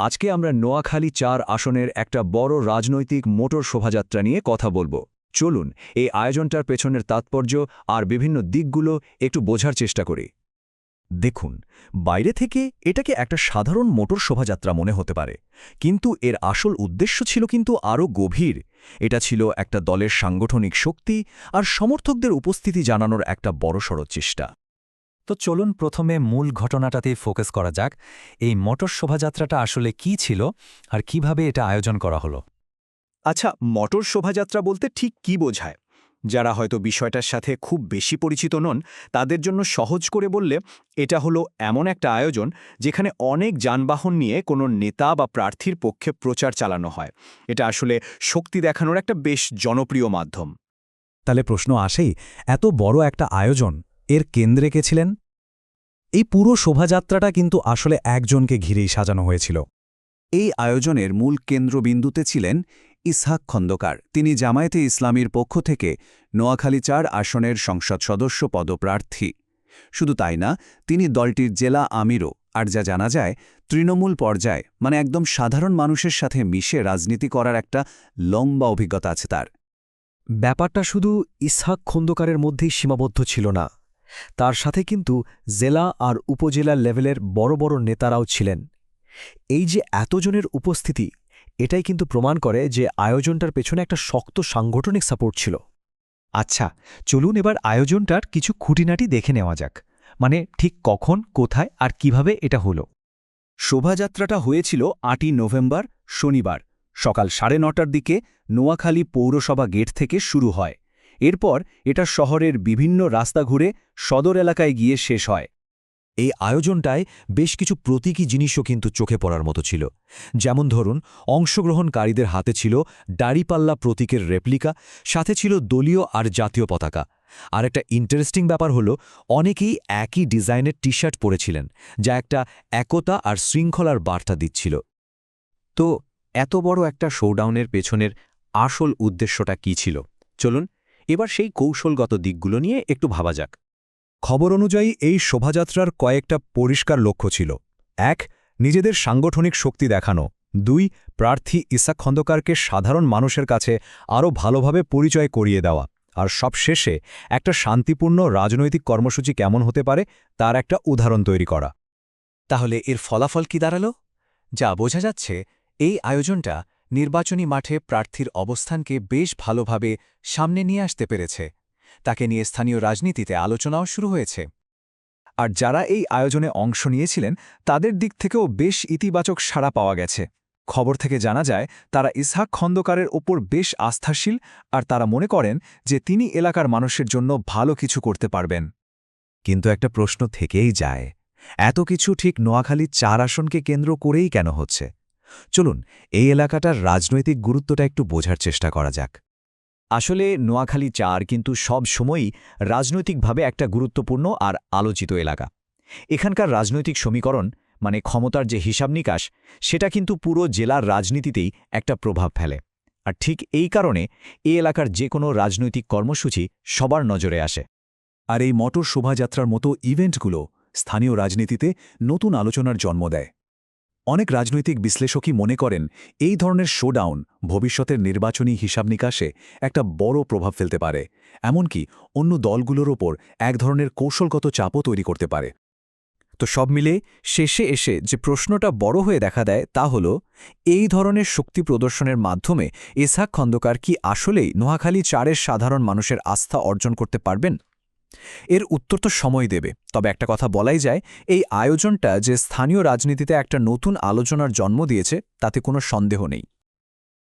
আজকে আমরা নোয়াখালী চার আসনের একটা বড় রাজনৈতিক মোটর শোভাযাত্রা নিয়ে কথা বলব। চলুন, এই আয়োজনটার পেছনের তাৎপর্য আর বিভিন্ন দিকগুলো একটু বোঝার চেষ্টা করি। দেখুন, বাইরে থেকে এটাকে একটা সাধারণ মোটর শোভাযাত্রা মনে হতে পারে। কিন্তু এর আসল উদ্দেশ্য ছিল কিন্তু আরও গভীর। এটা ছিল একটা দলের সাংগঠনিক শক্তি আর সমর্থকদের উপস্থিতি জানানোর একটা বড়সড় চেষ্টা। তো চলুন প্রথমে মূল ঘটনাটাতেই ফোকাস করা যাক। এই মটর শোভাযাত্রাটা আসলে কি ছিল আর কীভাবে এটা আয়োজন করা হলো? আচ্ছা মটর শোভাযাত্রা বলতে ঠিক কি বোঝায়? যারা হয়তো বিষয়টার সাথে খুব বেশি পরিচিত নন তাদের জন্য সহজ করে বললে এটা হলো এমন একটা আয়োজন যেখানে অনেক যানবাহন নিয়ে কোনো নেতা বা প্রার্থীর পক্ষে প্রচার চালানো হয়। এটা আসলে শক্তি দেখানোর একটা বেশ জনপ্রিয় মাধ্যম। তাহলে প্রশ্ন আসেই এত বড় একটা আয়োজন এর কেন্দ্রে কে ছিলেন? এই পুরো শোভাযাত্রাটা কিন্তু আসলে একজনকে ঘিরেই সাজানো হয়েছিল। এই আয়োজনের মূল কেন্দ্রবিন্দুতে ছিলেন ইসহাক খন্দকার। তিনি জামায়াতে ইসলামীর পক্ষ থেকে নোয়াখালী চার আসনের সংসদ সদস্য পদপ্রার্থী। শুধু তাই না, তিনি দলটির জেলা আমিরও। আর যা জানা যায়, তৃণমূল পর্যায়ে মানে একদম সাধারণ মানুষের সাথে মিশে রাজনীতি করার একটা লম্বা অভিজ্ঞতা আছে তার। ব্যাপারটা শুধু ইসহাক খন্দকারের মধ্যেই সীমাবদ্ধ ছিল না। তার সাথে কিন্তু জেলা আর উপজেলা লেভেলের বড় বড় নেতারাও ছিলেন। এই যে এতজনের উপস্থিতি, এটাই কিন্তু প্রমাণ করে যে আয়োজনটার পেছনে একটা শক্ত সাংগঠনিক সাপোর্ট ছিল। আচ্ছা চলুন এবার আয়োজনটার কিছু খুঁটিনাটি দেখে নেওয়া যাক। মানে ঠিক কখন, কোথায় আর কীভাবে এটা হলো। শোভাযাত্রাটা হয়েছিল আটই নভেম্বর, শনিবার, সকাল সাড়ে নটার দিকে নোয়াখালী পৌরসভা গেট থেকে শুরু হয়। এরপর এটা শহরের বিভিন্ন রাস্তা ঘুরে সদর এলাকায় গিয়ে শেষ হয়। এই আয়োজনটায় বেশ কিছু প্রতীকী জিনিসও কিন্তু চোখে পড়ার মতো ছিল। যেমন ধরুন, অংশগ্রহণকারীদের হাতে ছিল দাড়িপাল্লা প্রতীকের রেপ্লিকা, সাথে ছিল দলীয় আর জাতীয় পতাকা। আর একটা ইন্টারেস্টিং ব্যাপার হলো, অনেকেই একই ডিজাইনের টি শার্ট পরেছিলেন, যা একটা একতা আর শৃঙ্খলার বার্তা দিচ্ছিল। তো, এত বড় একটা শোডাউনের পেছনের আসল উদ্দেশ্যটা কি ছিল? চলুন এবার সেই কৌশলগত দিকগুলো নিয়ে একটু ভাবা যাক। খবর অনুযায়ী, এই শোভাযাত্রার কয়েকটা পরিষ্কার লক্ষ্য ছিল। এক, নিজেদের সাংগঠনিক শক্তি দেখানো। দুই, প্রার্থী ইসাক খন্দকারকে সাধারণ মানুষের কাছে আরও ভালোভাবে পরিচয় করিয়ে দেওয়া। আর সবশেষে, একটা শান্তিপূর্ণ রাজনৈতিক কর্মসূচি কেমন হতে পারে, তার একটা উদাহরণ তৈরি করা। তাহলে এর ফলাফল কি দাঁড়াল? যা বোঝা যাচ্ছে, এই আয়োজনটা নির্বাচনী মাঠে প্রার্থীর অবস্থানকে বেশ ভালোভাবে সামনে নিয়ে আসতে পেরেছে। তাকে নিয়ে স্থানীয় রাজনীতিতে আলোচনাও শুরু হয়েছে। আর যারা এই আয়োজনে অংশ নিয়েছিলেন, তাদের দিক থেকেও বেশ ইতিবাচক সাড়া পাওয়া গেছে। খবর থেকে জানা যায়, তারা ইসহাক খন্দকারের ওপর বেশ আস্থাশীল আর তারা মনে করেন যে তিনি এলাকার মানুষের জন্য ভালো কিছু করতে পারবেন। কিন্তু একটা প্রশ্ন থেকেই যায়, এত কিছু ঠিক নোয়াখালী চার আসনকে কেন্দ্র করেই কেন হচ্ছে? চলুন, এই এলাকাটার রাজনৈতিক গুরুত্বটা একটু বোঝার চেষ্টা করা যাক। আসলে নোয়াখালী চার কিন্তু সব সময়ই রাজনৈতিকভাবে একটা গুরুত্বপূর্ণ আর আলোচিত এলাকা। এখানকার রাজনৈতিক সমীকরণ মানে ক্ষমতার যে হিসাব নিকাশ, সেটা কিন্তু পুরো জেলার রাজনীতিতেই একটা প্রভাব ফেলে। আর ঠিক এই কারণে এই এলাকার যে কোনো রাজনৈতিক কর্মসূচি সবার নজরে আসে। আর এই মটর শোভাযাত্রার মতো ইভেন্টগুলো স্থানীয় রাজনীতিতে নতুন আলোচনার জন্ম দেয়। অনেক রাজনৈতিক বিশ্লেষকই মনে করেন এই ধরনের শোডাউন ভবিষ্যতের নির্বাচনী হিসাব নিকাশে একটা বড় প্রভাব ফেলতে পারে, এমনকি অন্য দলগুলোর ওপর এক ধরনের কৌশলগত চাপও তৈরি করতে পারে। তো সব মিলে শেষে এসে যে প্রশ্নটা বড় হয়ে দেখা দেয় তা হল, এই ধরনের শক্তি প্রদর্শনের মাধ্যমে ইসহাক খন্দকার কি আসলেই নোয়াখালী চারের সাধারণ মানুষের আস্থা অর্জন করতে পারবেন? এর উত্তর তো সময় দেবে, তবে একটা কথা বলাই যায়, এই আয়োজনটা যে স্থানীয় রাজনীতিতে একটা নতুন আলোচনার জন্ম দিয়েছে, তাতে কোনো সন্দেহ নেই।